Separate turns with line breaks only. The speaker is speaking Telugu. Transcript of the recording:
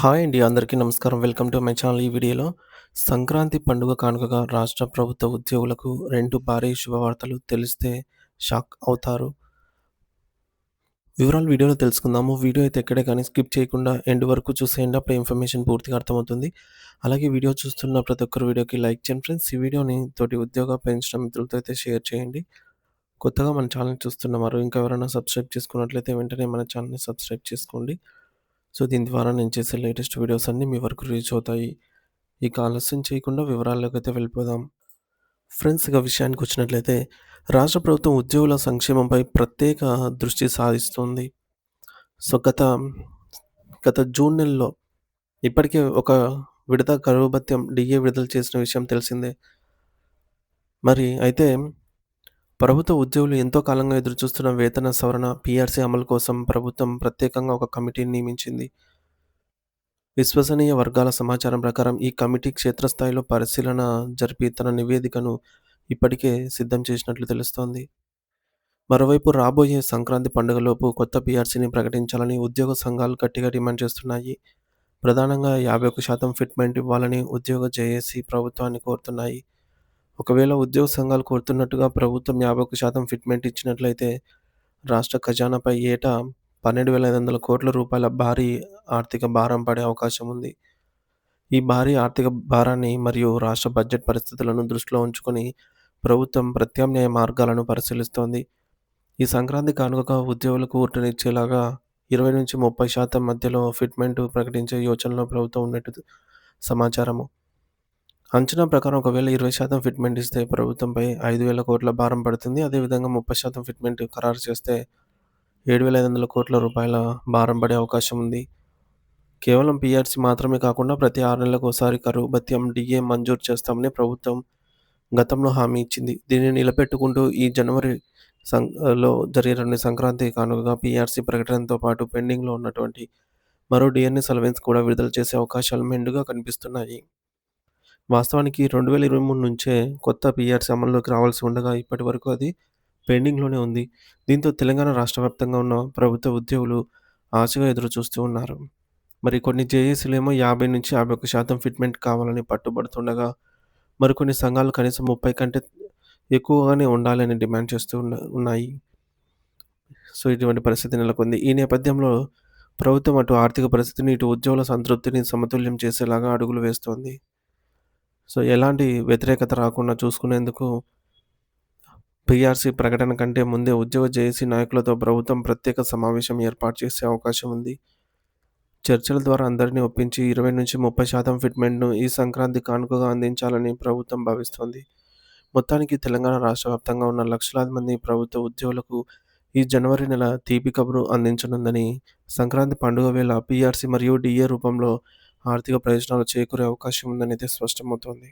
హాయ్ అండి. అందరికీ నమస్కారం. Welcome to my channel. ఈ వీడియోలో సంక్రాంతి పండుగ కానుకగా రాష్ట్ర ప్రభుత్వ ఉద్యోగులకు రెండు భారీ శుభవార్తలు తెలిస్తే షాక్ అవుతారు. వివరాలు వీడియోలో తెలుసుకుందాము. వీడియో అయితే ఎక్కడే కానీ స్కిప్ చేయకుండా ఎండ్ వరకు చూసేయండి. అప్పుడు ఇన్ఫర్మేషన్ పూర్తిగా అర్థమవుతుంది. అలాగే వీడియో చూస్తున్న ప్రతి ఒక్కరు వీడియోకి లైక్ చేయండి ఫ్రెండ్స్. ఈ వీడియోని తోటి ఉద్యోగ పెంచడం మిత్రులతో అయితే షేర్ చేయండి. కొత్తగా మన ఛానల్ చూస్తున్నవారు ఇంకా ఎవరైనా సబ్స్క్రైబ్ చేసుకున్నట్లయితే వెంటనే మన ఛానల్‌ని సబ్స్క్రైబ్ చేసుకోండి. సో, దీని ద్వారా నేను చేసే లేటెస్ట్ వీడియోస్ అన్నీ మీ వరకు రీచ్ అవుతాయి. ఇక ఆలస్యం చేయకుండా వివరాల్లోకైతే వెళ్ళిపోదాం. ఫ్రెండ్స్ ఇక విషయానికొచ్చినట్లయితే రాష్ట్ర ప్రభుత్వం ఉద్యోగుల సంక్షేమంపై ప్రత్యేక దృష్టి సాధిస్తుంది సో, గత గత జూన్ నెలలో ఇప్పటికే ఒక విడత కరువు భత్యం డీఏ విడుదల చేసిన విషయం తెలిసిందే. మరి అయితే ప్రభుత్వ ఉద్యోగులు ఎంతో కాలంగా ఎదురుచూస్తున్న వేతన సవరణ పీఆర్సీ అమలు కోసం ప్రభుత్వం ప్రత్యేకంగా ఒక కమిటీని నియమించింది. విశ్వసనీయ వర్గాల సమాచారం ప్రకారం ఈ కమిటీ క్షేత్రస్థాయిలో పరిశీలన జరిపి తన నివేదికను ఇప్పటికే సిద్ధం చేసినట్లు తెలుస్తోంది. మరోవైపు రాబోయే సంక్రాంతి పండుగలోపు కొత్త పీఆర్సీని ప్రకటించాలని ఉద్యోగ సంఘాలు గట్టిగా డిమాండ్ చేస్తున్నాయి. ప్రధానంగా 51% ఫిట్మెంట్ ఇవ్వాలని ఉద్యోగ జేఏసీ ప్రభుత్వాన్ని కోరుతున్నాయి. ఒకవేళ ఉద్యోగ సంఘాలు కోరుతున్నట్టుగా ప్రభుత్వం 51% ఫిట్మెంట్ ఇచ్చినట్లయితే రాష్ట్ర ఖజానాపై ఏటా 12,500 కోట్ల రూపాయల భారీ ఆర్థిక భారం పడే అవకాశం ఉంది. ఈ భారీ ఆర్థిక భారాన్ని మరియు రాష్ట్ర బడ్జెట్ పరిస్థితులను దృష్టిలో ఉంచుకొని ప్రభుత్వం ప్రత్యామ్నాయ మార్గాలను పరిశీలిస్తోంది. ఈ సంక్రాంతి కానుకగా ఉద్యోగులకు ఊరటనిచ్చేలాగా 20-30% మధ్యలో ఫిట్మెంట్ ప్రకటించే యోచనలో ప్రభుత్వం ఉన్నట్టు సమాచారము. అంచనా ప్రకారం ఒకవేళ 20% ఫిట్మెంట్ ఇస్తే ప్రభుత్వంపై ఐదు వేల కోట్ల భారం పడుతుంది. అదేవిధంగా 30% ఫిట్మెంట్ ఖరారు చేస్తే 7,500 కోట్ల రూపాయల భారం పడే అవకాశం ఉంది. కేవలం పీఆర్సీ మాత్రమే కాకుండా ప్రతి ఆరు నెలలకు ఒకసారి కరువు భత్యం, డీఏ మంజూరు చేస్తామని ప్రభుత్వం గతంలో హామీ ఇచ్చింది. దీనిని నిలబెట్టుకుంటూ ఈ జనవరి సం లో జరిగే సంక్రాంతి కానుకగా పీఆర్సీ ప్రకటనతో పాటు పెండింగ్‌లో ఉన్నటువంటి మరో డిఎన్ఏ అలవెన్స్ కూడా విడుదల చేసే అవకాశాలు మెండుగా కనిపిస్తున్నాయి. వాస్తవానికి 2023 నుంచే కొత్త పీఆర్సీ అమల్లోకి రావాల్సి ఉండగా ఇప్పటి వరకు అది పెండింగ్‌లోనే ఉంది. దీంతో తెలంగాణ రాష్ట్ర వ్యాప్తంగా ఉన్న ప్రభుత్వ ఉద్యోగులు ఆశగా ఎదురుచూస్తూ ఉన్నారు. మరి కొన్ని జేఏసీలు ఏమో యాభై నుంచి యాభై ఒక శాతం ఫిట్మెంట్ కావాలని పట్టుబడుతుండగా మరికొన్ని సంఘాలు కనీసం 30 కంటే ఎక్కువగానే ఉండాలని డిమాండ్ చేస్తూ ఉన్న ఉన్నాయి. సో, ఇటువంటి పరిస్థితి నెలకొంది. ఈ నేపథ్యంలో ప్రభుత్వం అటు ఆర్థిక పరిస్థితిని, ఇటు ఉద్యోగుల సంతృప్తిని సమతుల్యం చేసేలాగా అడుగులు వేస్తోంది. సో, ఎలాంటి వ్యతిరేకత రాకుండా చూసుకునేందుకు పీఆర్సీ ప్రకటన కంటే ముందే ఉద్యోగ జేఏసీ నాయకులతో ప్రభుత్వం ప్రత్యేక సమావేశం ఏర్పాటు చేసే అవకాశం ఉంది. చర్చల ద్వారా అందరినీ ఒప్పించి 20-30% ఫిట్మెంట్‌ను ఈ సంక్రాంతి కానుకగా అందించాలని ప్రభుత్వం భావిస్తోంది. మొత్తానికి తెలంగాణ రాష్ట్ర వ్యాప్తంగా ఉన్న లక్షలాది మంది ప్రభుత్వ ఉద్యోగులకు ఈ జనవరి నెల తీపి కబురు అందించనుందని, సంక్రాంతి పండుగ వేళ పీఆర్సీ మరియు డిఏ రూపంలో ఆర్థిక ప్రయోజనాలు చేకూరే అవకాశం ఉందనైతే స్పష్టమవుతోంది.